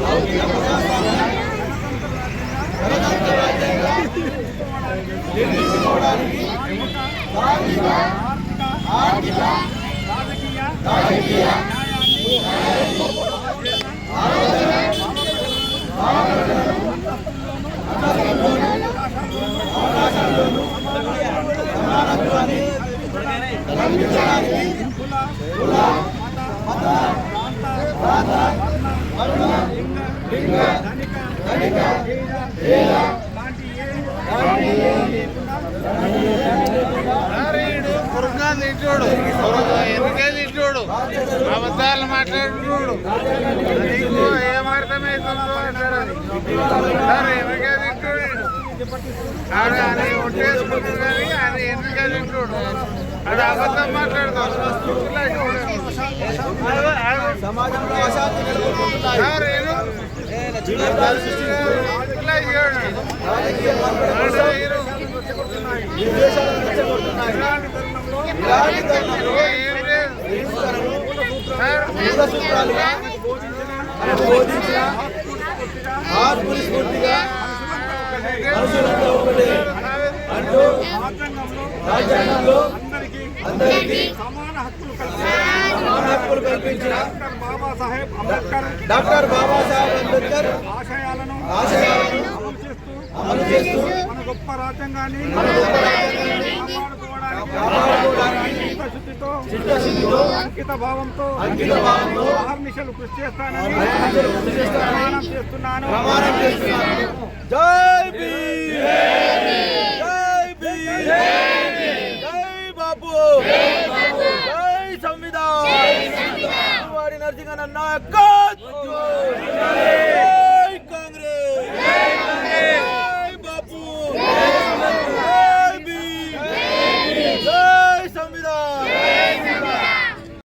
లౌకిక ప్రజాస్వామ్య గణతంత్ర రాజ్యంగా నిర్మించుకోవడానికి ధార్మిక, ఆర్థిక రాజకీయ న్యాయాన్ని కుల మత ప్రాంత ధనిక పేద ఎందుకే అబద్ధాలు మాట్లాడుతున్నాడు నీకు ఏం అర్థమవుతుందో అంటాడు సార్ ఎందుకే తింటాడు ఆడు అది కానీ అది ఎందుకే తింటాడు అది అబద్ధం మాట్లాడతాడు సమాజంలో సూత్రాలుగా బోధించిన ఆత్మని స్ఫూర్తిగా మనుషులంతా ఒకటే అంటూ రాజ్యాంగంలో అందరికీ సమాన హక్కులు కల్పించారు హక్కులు కల్పించిన? డాక్టర్ బాబాసాహెబ్ అంబేద్కర్ ఆశయాలను ఆశయాలను అమలు చేస్తూ మన గొప్ప రాజ్యాంగాన్ని చిత్తశుద్ధితో అంకిత భావంతో అంకిత భావంతో అహర్నిశలు కృషి చేస్తానని అహర్నిశలు కృషి చేస్తానని ప్రమాణం చేస్తున్నాను. ప్రమాణం చేస్తున్నాను. జై Bhim! Dating on a god